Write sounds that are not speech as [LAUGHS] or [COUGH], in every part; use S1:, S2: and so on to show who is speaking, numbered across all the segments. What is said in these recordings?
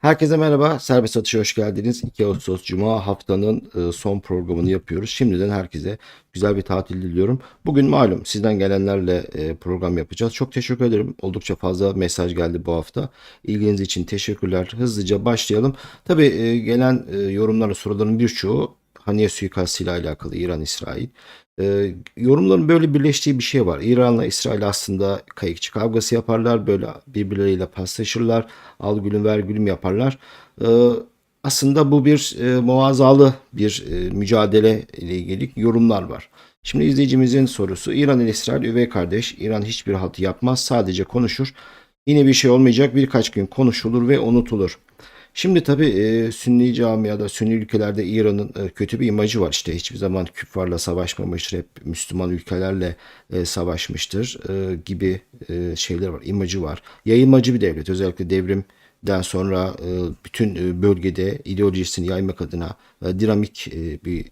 S1: Herkese merhaba. Serbest Atış'a hoş geldiniz. 2 Ağustos Cuma haftanın e, son programını yapıyoruz. Şimdiden herkese güzel bir tatil diliyorum. Bugün malum sizden gelenlerle e, program yapacağız. Çok teşekkür ederim. Oldukça fazla mesaj geldi bu hafta. İlginiz için teşekkürler. Hızlıca başlayalım. Tabii e, gelen yorumların, soruların birçoğu Haniye suikastıyla alakalı İran-İsrail. E, yorumların böyle birleştiği bir şey var. İran'la İsrail aslında kayıkçı kavgası yaparlar. Böyle birbirleriyle paslaşırlar. Al gülüm ver gülüm yaparlar. E, aslında bu bir e, muazzalı bir e, mücadele ile ilgili yorumlar var. Şimdi izleyicimizin sorusu İran ile İsrail üvey kardeş. İran hiçbir halt yapmaz sadece konuşur. Yine bir şey olmayacak birkaç gün konuşulur ve unutulur. Şimdi tabii e, Sünni camiada, Sünni ülkelerde İran'ın e, kötü bir imajı var. İşte hiçbir zaman küffarla savaşmamıştır, hep Müslüman ülkelerle e, savaşmıştır e, gibi e, şeyler var, imajı var. Yayılmacı bir devlet, özellikle devrimden sonra e, bütün e, bölgede ideolojisini yaymak adına e, dinamik bir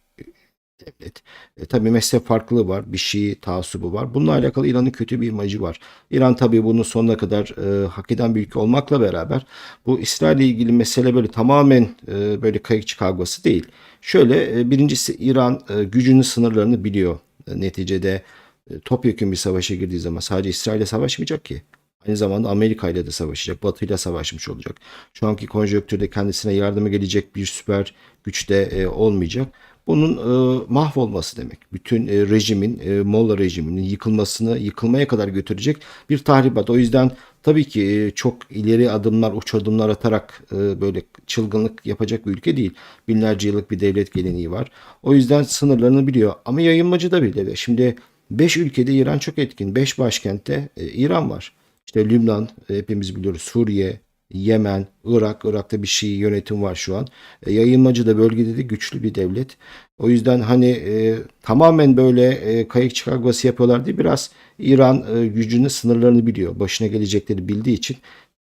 S1: devlet. E, tabii mezhep farklılığı var. Bir Şii taassubu var. Bununla alakalı İran'ın kötü bir imajı var. İran tabii bunu sonuna kadar e, hak eden bir ülke olmakla beraber bu İsrail ile ilgili mesele böyle tamamen e, böyle kayıkçı kavgası değil. Şöyle e, birincisi İran e, gücünün sınırlarını biliyor. E, neticede e, topyekun bir savaşa girdiği zaman sadece İsrail'e savaşmayacak ki. Aynı zamanda Amerika ile de savaşacak. Batı ile savaşmış olacak. Şu anki konjonktürde kendisine yardıma gelecek bir süper güçte e, olmayacak bunun e, mahvolması demek. Bütün e, rejimin, e, Molla rejiminin yıkılmasını, yıkılmaya kadar götürecek bir tahribat. O yüzden tabii ki e, çok ileri adımlar, uç adımlar atarak e, böyle çılgınlık yapacak bir ülke değil. Binlerce yıllık bir devlet geleneği var. O yüzden sınırlarını biliyor. Ama yayılmacı da bile. Şimdi 5 ülkede İran çok etkin. 5 başkentte e, İran var. İşte Lübnan, hepimiz biliyoruz, Suriye, Yemen, Irak, Irak'ta bir Şii yönetim var şu an. E, yayılmacı da bölgede de güçlü bir devlet. O yüzden hani e, tamamen böyle e, kayık çıkargası yapıyorlar diye biraz İran e, gücünün sınırlarını biliyor. Başına gelecekleri bildiği için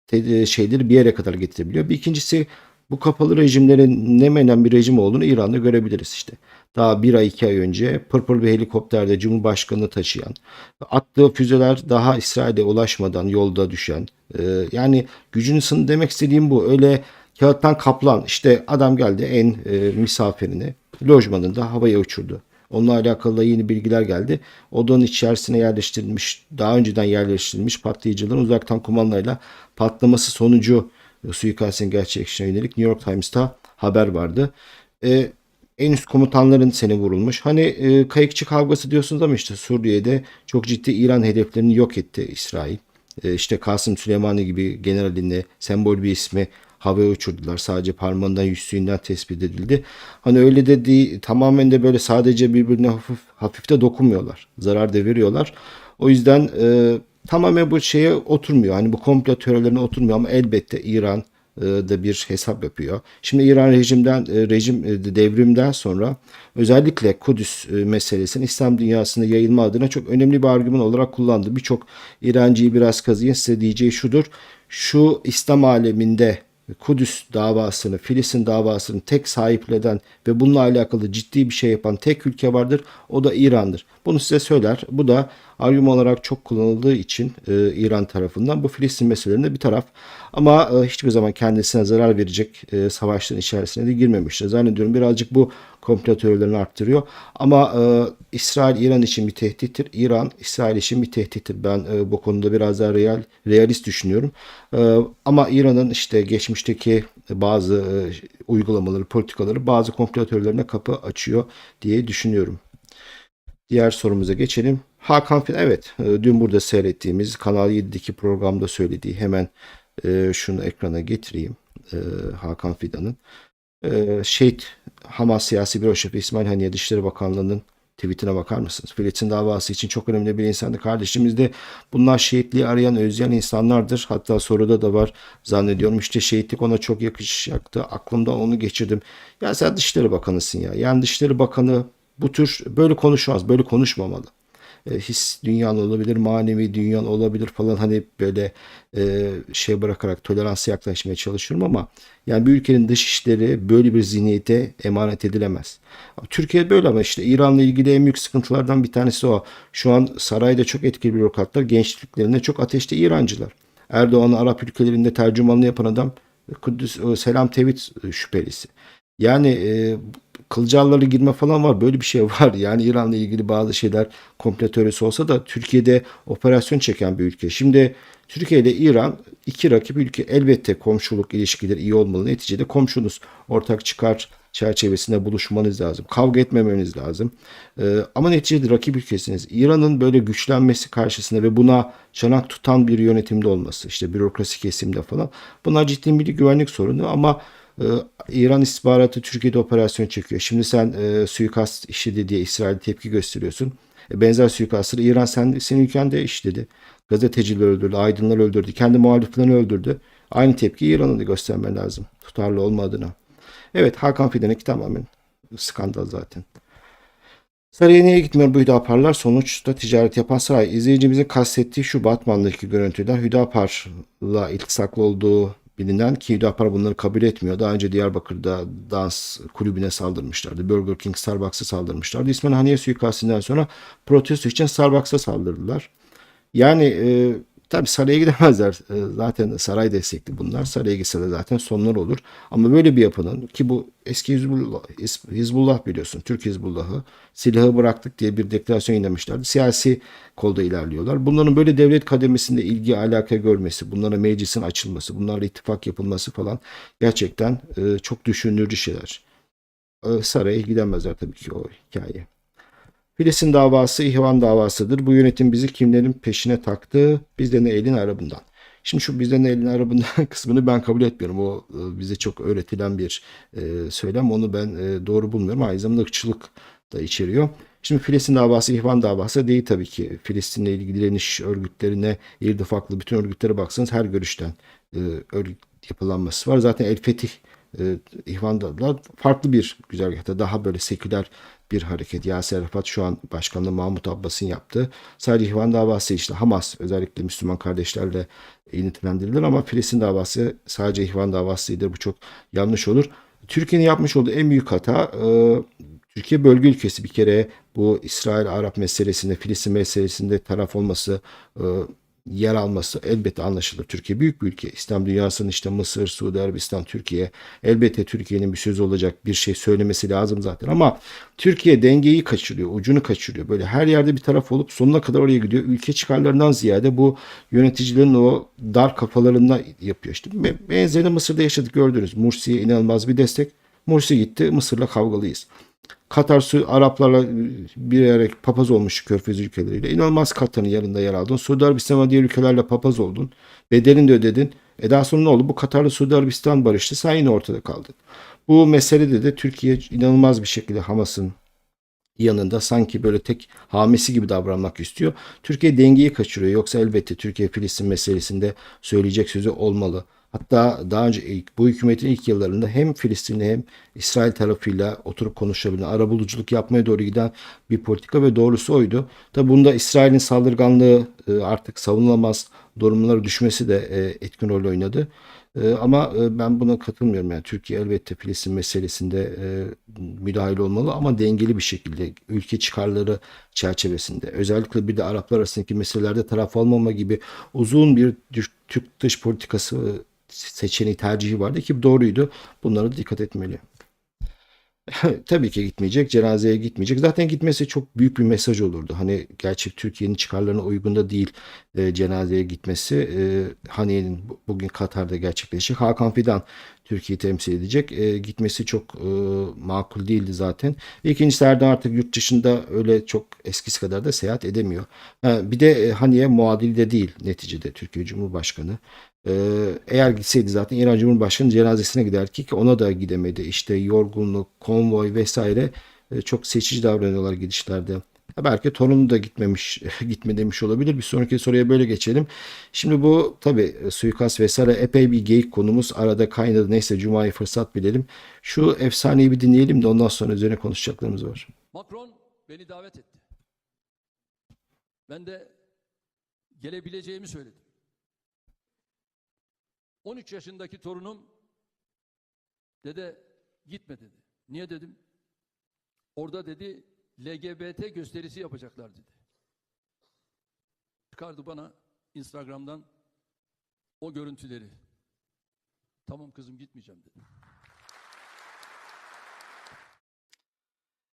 S1: te, şeyleri bir yere kadar getirebiliyor. Bir ikincisi bu kapalı rejimlerin ne menen bir rejim olduğunu İran'da görebiliriz işte. Daha bir ay iki ay önce pırpır bir helikopterde Cumhurbaşkanı'nı taşıyan, attığı füzeler daha İsrail'e ulaşmadan yolda düşen, e, yani gücünü sınır demek istediğim bu. Öyle kağıttan kaplan işte adam geldi en e, misafirini lojmanında havaya uçurdu. Onunla alakalı da yeni bilgiler geldi. Odanın içerisine yerleştirilmiş, daha önceden yerleştirilmiş patlayıcıların uzaktan kumandayla patlaması sonucu suikastin gerçekleştiğine yönelik New York Times'ta haber vardı. E, en üst komutanların seni vurulmuş. Hani e, kayıkçı kavgası diyorsunuz ama işte Suriye'de çok ciddi İran hedeflerini yok etti İsrail. E, işte Kasım Süleymani gibi generalinle sembol bir ismi havaya uçurdular. Sadece parmağından yüzsüğünden tespit edildi. Hani öyle de değil, tamamen de böyle sadece birbirine hafif hafifte dokunmuyorlar. Zarar da veriyorlar. O yüzden e, tamamen bu şeye oturmuyor. Hani bu komplo teorilerine oturmuyor ama elbette İran da bir hesap yapıyor. Şimdi İran rejimden e, rejim e, devrimden sonra özellikle Kudüs meselesini İslam dünyasında yayılma adına çok önemli bir argüman olarak kullandı. Birçok İrancıyı biraz kazıyın size diyeceği şudur. Şu İslam aleminde Kudüs davasını, Filistin davasını tek sahipleden ve bununla alakalı ciddi bir şey yapan tek ülke vardır. O da İran'dır. Bunu size söyler. Bu da argüman olarak çok kullanıldığı için e, İran tarafından bu Filistin meselelerinde bir taraf. Ama e, hiçbir zaman kendisine zarar verecek e, savaşların içerisine de girmemiştir. Zannediyorum birazcık bu komplo teorilerini arttırıyor. Ama e, İsrail İran için bir tehdittir. İran İsrail için bir tehdittir. Ben e, bu konuda biraz daha real realist düşünüyorum. E, ama İran'ın işte geçmişteki bazı e, uygulamaları, politikaları bazı komplo teorilerine kapı açıyor diye düşünüyorum. Diğer sorumuza geçelim. Hakan Fidan, evet e, dün burada seyrettiğimiz Kanal 7'deki programda söylediği hemen e, şunu ekrana getireyim. E, Hakan Fidan'ın. E, şehit Hamas siyasi büro şefi İsmail Haniye Dışişleri Bakanlığı'nın tweetine bakar mısınız? Filistin davası için çok önemli bir insandı. Kardeşimiz de bunlar şehitliği arayan, özleyen insanlardır. Hatta soruda da var zannediyorum. İşte şehitlik ona çok yakışacaktı. Aklımda onu geçirdim. Ya sen Dışişleri Bakanısın ya. Yani Dışişleri Bakanı bu tür böyle konuşmaz, böyle konuşmamalı. E, his dünyan olabilir, manevi dünyan olabilir falan hani böyle e, şey bırakarak toleransı yaklaşmaya çalışıyorum ama yani bir ülkenin dış işleri böyle bir zihniyete emanet edilemez. Türkiye böyle ama işte İran'la ilgili en büyük sıkıntılardan bir tanesi o. Şu an sarayda çok etkili bürokratlar gençliklerinde çok ateşli İrancılar. Erdoğan'ı Arap ülkelerinde tercümanlığı yapan adam Kudüs Selam Tevhid şüphelisi. Yani e, kılcalları girme falan var. Böyle bir şey [LAUGHS] var. Yani İran'la ilgili bazı şeyler komplo teorisi olsa da Türkiye'de operasyon çeken bir ülke. Şimdi Türkiye ile İran iki rakip ülke. Elbette komşuluk ilişkileri iyi olmalı. Neticede komşunuz. Ortak çıkar çerçevesinde buluşmanız lazım. Kavga etmemeniz lazım. Ee, ama neticede rakip ülkesiniz. İran'ın böyle güçlenmesi karşısında ve buna çanak tutan bir yönetimde olması, işte bürokrasi kesimde falan. Bunlar ciddi bir güvenlik sorunu ama İran istihbaratı Türkiye'de operasyon çekiyor. Şimdi sen e, suikast işledi diye İsrail tepki gösteriyorsun. E, benzer suikastları İran sen, senin ülkende işledi. Gazeteciler öldürdü, aydınlar öldürdü, kendi muhaliflerini öldürdü. Aynı tepki İran'a da göstermen lazım. Tutarlı olmadığına. Evet Hakan Fidan'ınki tamamen skandal zaten. Saray'a niye gitmiyor bu Hüdaparlar? Sonuçta ticaret yapan saray. İzleyicimizin kastettiği şu Batman'daki görüntüler Hüdapar'la iltisaklı olduğu bilinen ki Hüdapar bunları kabul etmiyor. Daha önce Diyarbakır'da dans kulübüne saldırmışlardı. Burger King Starbucks'a saldırmışlardı. İsmail Haniye suikastinden sonra protesto için Starbucks'a saldırdılar. Yani e, tabii saraya gidemezler. [LAUGHS] E, zaten saray destekli bunlar. Saraya gitse de zaten sonlar olur. Ama böyle bir yapının ki bu eski Hizbullah, Hizbullah biliyorsun. Türk Hizbullah'ı silahı bıraktık diye bir deklarasyon yayınlamışlardı. Siyasi kolda ilerliyorlar. Bunların böyle devlet kademesinde ilgi alaka görmesi, bunlara meclisin açılması, bunlarla ittifak yapılması falan gerçekten e, çok düşündürücü şeyler. E, saraya gidemezler tabii ki o hikaye. Filistin davası ihvan davasıdır. Bu yönetim bizi kimlerin peşine taktı? Bizden elin arabından. Şimdi şu bizden elin arabından [LAUGHS] kısmını ben kabul etmiyorum. O e, bize çok öğretilen bir e, söylem. Onu ben e, doğru bulmuyorum. Aynı zamanda da içeriyor. Şimdi Filistin davası ihvan davası değil tabii ki. Filistin'le ilgili direniş örgütlerine, irtifaklı bütün örgütlere baksanız her görüşten örgüt yapılanması var. Zaten El Fetih e, ihvan da farklı bir güzergahta daha böyle seküler bir hareket. Yasir Arafat şu an başkanlığı Mahmut Abbas'ın yaptığı. Sadece İhvan davası işte Hamas özellikle Müslüman kardeşlerle ilintilendirilir ama Filistin davası sadece İhvan davasıdır. Bu çok yanlış olur. Türkiye'nin yapmış olduğu en büyük hata e, Türkiye bölge ülkesi bir kere bu İsrail-Arap meselesinde, Filistin meselesinde taraf olması, e, yer alması elbette anlaşılır. Türkiye büyük bir ülke. İslam dünyasının işte Mısır, Suudi Arabistan, Türkiye. Elbette Türkiye'nin bir sözü olacak bir şey söylemesi lazım zaten. Ama Türkiye dengeyi kaçırıyor, ucunu kaçırıyor. Böyle her yerde bir taraf olup sonuna kadar oraya gidiyor. Ülke çıkarlarından ziyade bu yöneticilerin o dar kafalarında yapıyor. İşte benzerini Mısır'da yaşadık gördünüz. Mursi'ye inanılmaz bir destek. Mursi gitti Mısır'la kavgalıyız. Katar Su Araplarla bir yere papaz olmuş körfez ülkeleriyle. İnanılmaz Katar'ın yanında yer aldın. Suudi Arabistan ve diğer ülkelerle papaz oldun. Bedelini de ödedin. E daha sonra ne oldu? Bu Katar'la Suudi Arabistan barıştı. Sen yine ortada kaldın. Bu meselede de Türkiye inanılmaz bir şekilde Hamas'ın yanında sanki böyle tek hamisi gibi davranmak istiyor. Türkiye dengeyi kaçırıyor. Yoksa elbette Türkiye Filistin meselesinde söyleyecek sözü olmalı. Hatta daha önce ilk, bu hükümetin ilk yıllarında hem Filistin'le hem İsrail tarafıyla oturup konuşabilen, arabuluculuk yapmaya doğru giden bir politika ve doğrusu oydu. Tabi bunda İsrail'in saldırganlığı e, artık savunulamaz durumlara düşmesi de e, etkin rol oynadı. E, ama ben buna katılmıyorum. Yani Türkiye elbette Filistin meselesinde müdahil olmalı ama dengeli bir şekilde ülke çıkarları çerçevesinde. Özellikle bir de Araplar arasındaki meselelerde taraf olmama gibi uzun bir Türk dış politikası seçeneği tercihi vardı ki doğruydu. Bunlara dikkat etmeli. [LAUGHS] Tabii ki gitmeyecek, cenazeye gitmeyecek. Zaten gitmesi çok büyük bir mesaj olurdu. Hani gerçek Türkiye'nin çıkarlarına uygun da değil e, cenazeye gitmesi. E, Haniye'nin bugün Katar'da gerçekleşecek. Hakan Fidan Türkiye'yi temsil edecek. E, gitmesi çok e, makul değildi zaten. İkincisi Erdoğan artık yurt dışında öyle çok eskisi kadar da seyahat edemiyor. Ha, bir de e, Haniye muadili de değil neticede Türkiye Cumhurbaşkanı. Ee, eğer gitseydi zaten İran Cumhurbaşkanı cenazesine giderdi ki ona da gidemedi. İşte yorgunluk, konvoy vesaire e, çok seçici davranıyorlar gidişlerde. Belki torunu da gitmemiş, [LAUGHS] gitme demiş olabilir. Bir sonraki soruya böyle geçelim. Şimdi bu tabi e, suikast vesaire epey bir geyik konumuz. Arada kaynadı. Neyse Cuma'yı fırsat bilelim. Şu efsaneyi bir dinleyelim de ondan sonra üzerine konuşacaklarımız var.
S2: Macron beni davet etti. Ben de gelebileceğimi söyledim. 13 yaşındaki torunum dede gitme dedi. Niye dedim? Orada dedi LGBT gösterisi yapacaklar dedi. Çıkardı bana Instagram'dan o görüntüleri. Tamam kızım gitmeyeceğim dedi.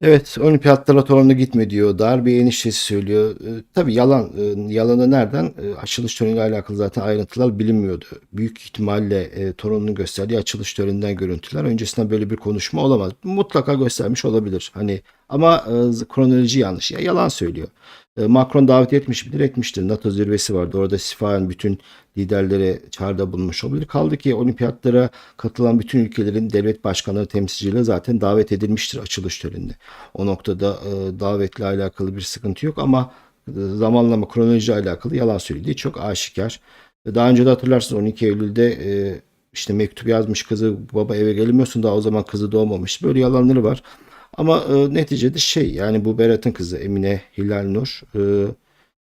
S1: Evet, olimpiyatlara torunlu gitme diyor. Darbe eniştesi söylüyor. E, tabii yalan. E, yalanı nereden? E, açılış töreniyle alakalı zaten ayrıntılar bilinmiyordu. Büyük ihtimalle e, torununun gösterdiği açılış töreninden görüntüler. Öncesinden böyle bir konuşma olamaz. Mutlaka göstermiş olabilir. Hani ama e, kronoloji yanlış. Ya, yalan söylüyor. E, Macron davet etmiş midir? Etmiştir. NATO zirvesi vardı. Orada sifahen bütün liderlere çağrıda bulunmuş olabilir. Kaldı ki olimpiyatlara katılan bütün ülkelerin devlet başkanları temsilcileri zaten davet edilmiştir açılış töreninde. O noktada e, davetle alakalı bir sıkıntı yok ama e, zamanlama kronoloji alakalı yalan söylediği çok aşikar. E, Daha önce de hatırlarsınız 12 Eylül'de e, işte mektup yazmış kızı baba eve gelmiyorsun daha o zaman kızı doğmamış. Böyle yalanları var. Ama e, neticede şey yani bu Berat'ın kızı Emine Hilal Nur e,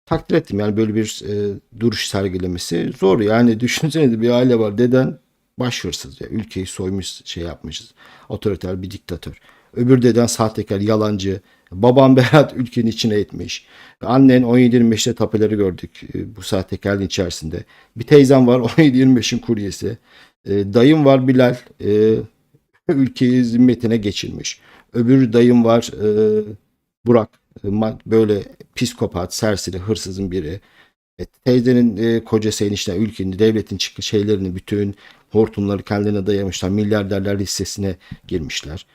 S1: takdir ettim. Yani böyle bir e, duruş sergilemesi zor. Yani [LAUGHS] düşünsenize bir aile var. Deden baş hırsız. Ya, ülkeyi soymuş şey yapmışız. Otoriter bir diktatör. Öbür deden sahtekar, yalancı. Babam [LAUGHS] Berat ülkenin içine etmiş. Annen 17-25'te tapeleri gördük e, bu sahtekarlığın içerisinde. Bir teyzem var [LAUGHS] 17-25'in kuryesi. E, dayım var Bilal. E, ülkeyi zimmetine geçirmiş. Öbür dayım var e, Burak. E, böyle psikopat, serseri, hırsızın biri. E, teyzenin e, kocası enişte ülkenin, devletin çıkı şeylerini, bütün hortumları kendilerine dayamışlar. Milyarderler listesine girmişler.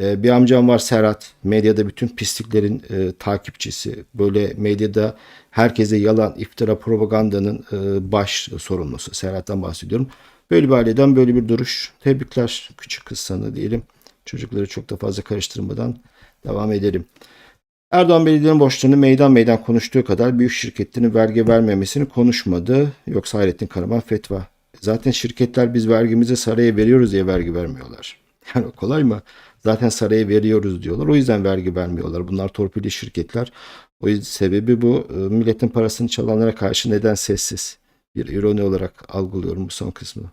S1: E, bir amcam var Serhat. Medyada bütün pisliklerin e, takipçisi. Böyle medyada herkese yalan, iftira, propagandanın e, baş sorumlusu. Serhat'tan bahsediyorum. Böyle bir aileden böyle bir duruş. Tebrikler küçük kız sana diyelim. Çocukları çok da fazla karıştırmadan devam edelim. Erdoğan belediyenin borçlarını meydan meydan konuştuğu kadar büyük şirketlerin vergi vermemesini konuşmadı. Yoksa Hayrettin Karaman fetva. Zaten şirketler biz vergimizi saraya veriyoruz diye vergi vermiyorlar. [LAUGHS] Yani kolay mı? Zaten saraya veriyoruz diyorlar. O yüzden vergi vermiyorlar. Bunlar torpilli şirketler. O yüzden sebebi bu. Ee, Milletin parasını çalanlara karşı neden sessiz? Bir ironi olarak algılıyorum bu son kısmı.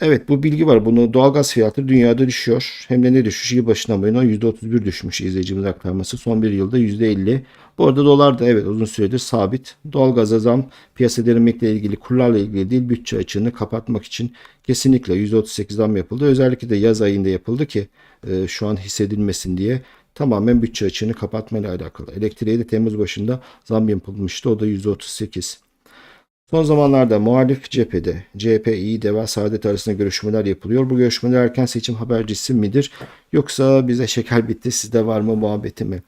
S1: Evet bu bilgi var. Bunu doğalgaz fiyatı dünyada düşüyor. Hem de ne düşmüş? Yıl başına bu yana %31 düşmüş izleyicimiz aktarması. Son bir yılda %50. Bu arada dolar da evet uzun süredir sabit. Doğalgaza zam piyasa derinlemekle ilgili kurlarla ilgili değil bütçe açığını kapatmak için kesinlikle %38 zam yapıldı. Özellikle de yaz ayında yapıldı ki e, şu an hissedilmesin diye tamamen bütçe açığını kapatmayla alakalı. Elektriğe de Temmuz başında zam yapılmıştı. O da %38. Son zamanlarda muhalif cephede CHP, İYİ, DEVA, Saadet arasında görüşmeler yapılıyor. Bu görüşmeler erken seçim habercisi midir? Yoksa bize şeker bitti sizde var mı muhabbeti mi?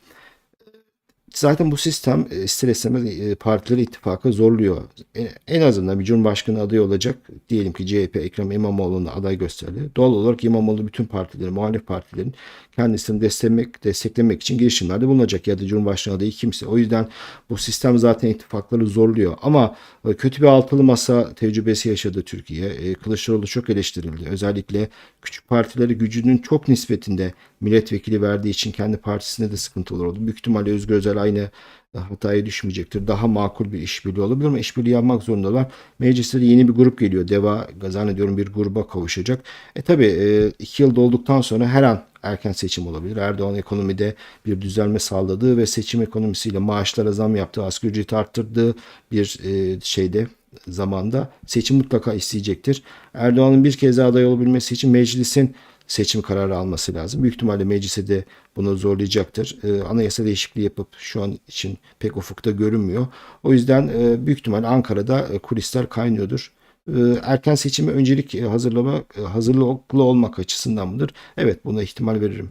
S1: Zaten bu sistem e, ister istemez e, partileri ittifaka zorluyor. E, En azından bir cumhurbaşkanı adayı olacak. Diyelim ki CHP Ekrem İmamoğlu'na aday gösterdi. Doğal olarak İmamoğlu bütün partilerin, muhalif partilerin kendisini desteklemek, desteklemek için girişimlerde bulunacak. Ya da cumhurbaşkanı adayı kimse. O yüzden bu sistem zaten ittifakları zorluyor. Ama kötü bir altılı masa tecrübesi yaşadı Türkiye. Kılıçdaroğlu çok eleştirildi. Özellikle küçük partileri gücünün çok nispetinde milletvekili verdiği için kendi partisinde de sıkıntılar oldu. Büyük ihtimalle Özgür Özel aynı e, hataya düşmeyecektir. Daha makul bir işbirliği olabilir ama işbirliği yapmak zorundalar. Mecliste de yeni bir grup geliyor. Deva zannediyorum bir gruba kavuşacak. E tabi e, iki yıl dolduktan sonra her an erken seçim olabilir. Erdoğan ekonomide bir düzelme sağladığı ve seçim ekonomisiyle maaşlara zam yaptığı, asgari ücreti arttırdığı bir e, şeyde zamanda seçim mutlaka isteyecektir. Erdoğan'ın bir kez daha aday olabilmesi için meclisin seçim kararı alması lazım. Büyük ihtimalle meclise de bunu zorlayacaktır. Ee, anayasa değişikliği yapıp şu an için pek ufukta görünmüyor. O yüzden e, büyük ihtimalle Ankara'da e, kulisler kaynıyordur. Ee, erken seçime öncelik e, hazırlama e, hazırlıklı olmak açısından mıdır? Evet buna ihtimal veririm.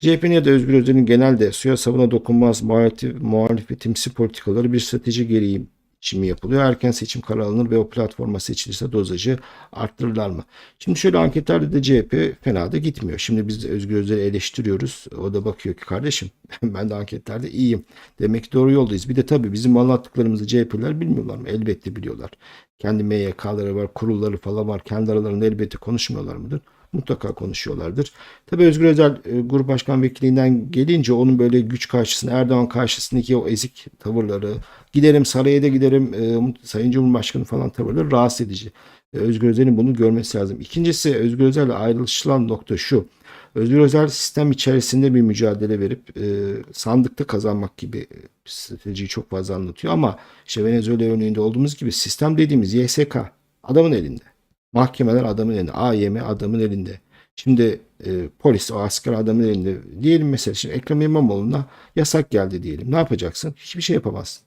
S1: CHP'nin ya da Özgür Özel'in genelde suya sabuna dokunmaz muhalefet, muhalefetimsi politikaları bir strateji gereği için mi yapılıyor? Erken seçim kararı alınır ve o platforma seçilirse dozajı arttırırlar mı? Şimdi şöyle anketlerde de CHP fena da gitmiyor. Şimdi biz Özgür Özel'i eleştiriyoruz. O da bakıyor ki kardeşim [LAUGHS] ben de anketlerde iyiyim. Demek ki doğru yoldayız. Bir de tabii bizim anlattıklarımızı CHP'liler bilmiyorlar mı? Elbette biliyorlar. Kendi MYK'ları var, kurulları falan var. Kendi aralarında elbette konuşmuyorlar mıdır? Mutlaka konuşuyorlardır. Tabii Özgür Özel e, Grup Başkan Vekiliğinden gelince onun böyle güç karşısında Erdoğan karşısındaki o ezik tavırları giderim saraya da giderim e, Sayın Cumhurbaşkanı falan tavırları rahatsız edici. E, Özgür Özel'in bunu görmesi lazım. İkincisi Özgür Özel'le ayrışılan nokta şu. Özgür Özel sistem içerisinde bir mücadele verip e, sandıkta kazanmak gibi stratejiyi çok fazla anlatıyor ama işte Venezuela örneğinde olduğumuz gibi sistem dediğimiz YSK adamın elinde. Mahkemeler adamın elinde. AYM adamın elinde. Şimdi e, polis o asker adamın elinde. Diyelim mesela şimdi Ekrem İmamoğlu'na yasak geldi diyelim. Ne yapacaksın? Hiçbir şey yapamazsın.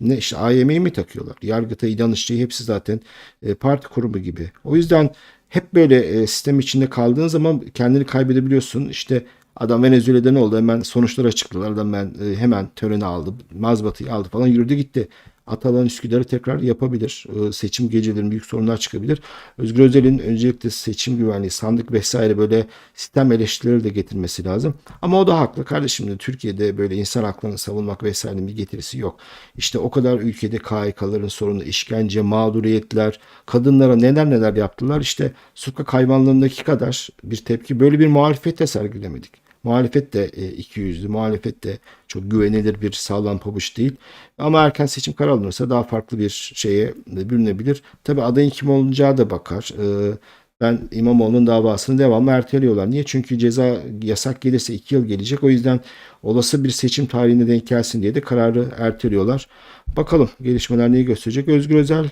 S1: Ne işte AYM'yi mi takıyorlar? Yargıtay'ı, Danıştay'ı hepsi zaten e, parti kurumu gibi. O yüzden hep böyle e, sistem içinde kaldığın zaman kendini kaybedebiliyorsun. İşte adam Venezuela'da ne oldu? Hemen sonuçları açıkladılar. Adam ben e, hemen töreni aldı. Mazbatayı aldı falan yürüdü gitti. Atalan Üsküdar'ı tekrar yapabilir. E, seçim gecelerinde büyük sorunlar çıkabilir. Özgür Özel'in öncelikle seçim güvenliği, sandık vesaire böyle sistem eleştirileri de getirmesi lazım. Ama o da haklı. Kardeşim de Türkiye'de böyle insan haklarını savunmak vesairenin bir getirisi yok. İşte o kadar ülkede KHK'ların sorunu, işkence, mağduriyetler, kadınlara neler neler yaptılar. İşte sokak hayvanlarındaki kadar bir tepki. Böyle bir muhalefet de sergilemedik. Muhalefet de e, iki yüzlü, muhalefet de çok güvenilir bir sağlam pabuç değil. Ama erken seçim karar alınırsa daha farklı bir şeye bürünebilir. Tabi adayın kim olacağı da bakar. Ee, ben İmamoğlu'nun davasını devamlı erteliyorlar. Niye? Çünkü ceza yasak gelirse iki yıl gelecek. O yüzden olası bir seçim tarihine denk gelsin diye de kararı erteliyorlar. Bakalım gelişmeler neyi gösterecek. Özgür Özel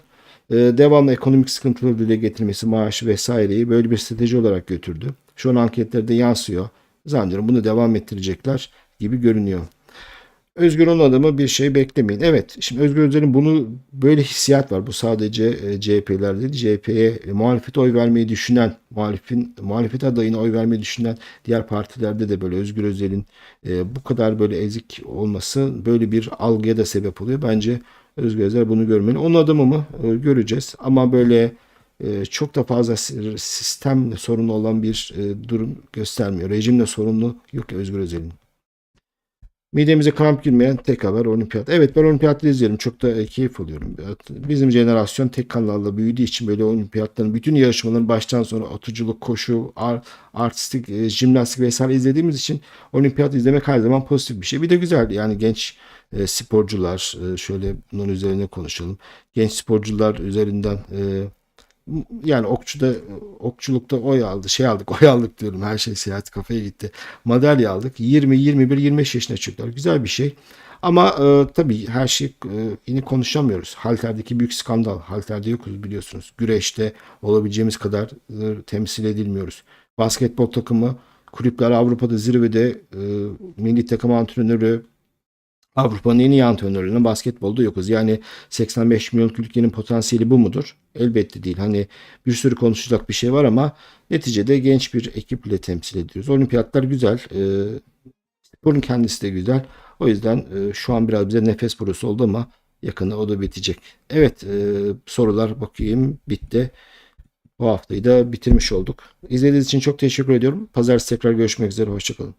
S1: e, devamlı ekonomik sıkıntıları dile getirmesi, maaşı vesaireyi böyle bir strateji olarak götürdü. Şu an anketlerde yansıyor. Zannediyorum bunu devam ettirecekler gibi görünüyor. Özgür'ün adamı bir şey beklemeyin. Evet şimdi Özgür Özel'in bunu böyle hissiyat var. Bu sadece e, CHP'ler değil. CHP'ye muhalefete oy vermeyi düşünen, muhalefin, muhalefet adayına oy vermeyi düşünen diğer partilerde de böyle Özgür Özel'in e, bu kadar böyle ezik olması böyle bir algıya da sebep oluyor. Bence Özgür Özel bunu görmeli. Onun adamı mı E, göreceğiz. Ama böyle çok da fazla si- sistemle sorunu olan bir e, durum göstermiyor. Rejimle sorunlu yok ya Özgür Özel'in. Midemize kramp girmeyen tek haber olimpiyat. Evet ben olimpiyatları izliyorum. Çok da e, keyif alıyorum. Bizim jenerasyon tek kanallarla büyüdüğü için böyle olimpiyatların bütün yarışmaların baştan sona atıcılık, koşu, ar- artistik, e, jimnastik vesaire izlediğimiz için olimpiyat izlemek her zaman pozitif bir şey. Bir de güzel yani genç e, sporcular e, şöyle bunun üzerine konuşalım. Genç sporcular üzerinden e, yani okçuda okçulukta oy aldı şey aldık [LAUGHS] oy aldık diyorum. Her şey seyahat kafaya gitti. Madalya aldık. 20 21 25 yaşına çıktılar. Güzel bir şey. Ama e, tabii her şey e, yine konuşamıyoruz. Halterdeki büyük skandal. Halterde yokuz biliyorsunuz. Güreşte olabileceğimiz kadar e, temsil edilmiyoruz. Basketbol takımı kulüpler Avrupa'da zirvede e, milli takım antrenörü Avrupa'nın en iyi antrenörlerinin basketbolda yokuz. Yani 85 milyon ülkenin potansiyeli bu mudur? Elbette değil. Hani bir sürü konuşacak bir şey var ama neticede genç bir ekiple temsil ediyoruz. Olimpiyatlar güzel. Ee, sporun kendisi de güzel. O yüzden e, şu an biraz bize nefes borusu oldu ama yakında o da bitecek. Evet e, sorular bakayım bitti. Bu haftayı da bitirmiş olduk. İzlediğiniz için çok teşekkür ediyorum. Pazartesi tekrar görüşmek üzere. Hoşçakalın.